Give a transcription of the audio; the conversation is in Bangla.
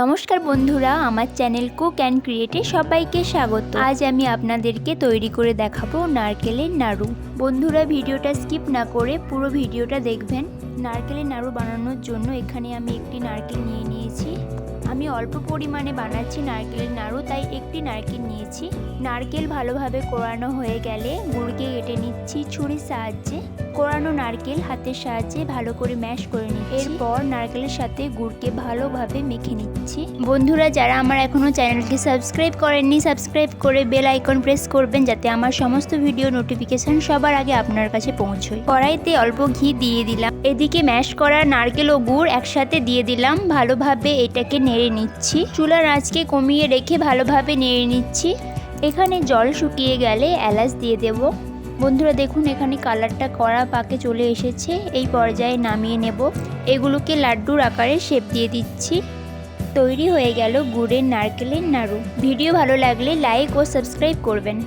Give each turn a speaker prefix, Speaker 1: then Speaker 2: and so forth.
Speaker 1: নমস্কার বন্ধুরা, আমার চ্যানেল কুক অ্যান্ড ক্রিয়েটে সবাইকে স্বাগত। আজ আমি আপনাদেরকে তৈরি করে দেখাবো নারকেলের নাড়ু। বন্ধুরা, ভিডিওটা স্কিপ না করে পুরো ভিডিওটা দেখবেন। নারকেলের নাড়ু বানানোর জন্য এখানে আমি একটি নারকেল নিয়ে নিয়েছি। আমি অল্প পরিমাণে বানাচ্ছি নারকেলের নাড়ু, তাই একটি নারকেল নিয়েছি। নারকেল ভালোভাবে কোরানো হয়ে গেলে গুড়কে কেটে নিচ্ছি ছুরির সাহায্যে। কোরানো নারকেল হাতের সাহায্যে ভালো করে ম্যাশ করে নিচ্ছি। এরপর নারকেলের সাথে গুড়কে ভালোভাবে মেখে নিচ্ছি। বন্ধুরা, যারা আমার এখনও চ্যানেলকে সাবস্ক্রাইব করেননি, সাবস্ক্রাইব করে বেল আইকন প্রেস করবেন, যাতে আমার সমস্ত ভিডিও নোটিফিকেশান সবার আগে আপনার কাছে পৌঁছয়। কড়াইতে অল্প ঘি দিয়ে দিলাম। এদিকে ম্যাশ করা নারকেল ও গুড় একসাথে দিয়ে দিলাম। ভালোভাবে এটাকে নেড়ে নিচ্ছি। চুলার আঁচকে কমিয়ে রেখে ভালোভাবে নেড়ে নিচ্ছি। এখানে জল শুকিয়ে গেলে এলাচ দিয়ে দেবো। বন্ধুরা, দেখুন এখানে কালারটা কড়া পাকে চলে এসেছে। এই পর্যায়ে নামিয়ে নেব। এগুলোকে লাড্ডুর আকারে শেপ দিয়ে দিচ্ছি। তৈরি হয়ে গেল গুড়ের নারকেলের নাড়ু। ভিডিও ভালো লাগলে লাইক ও সাবস্ক্রাইব করবেন।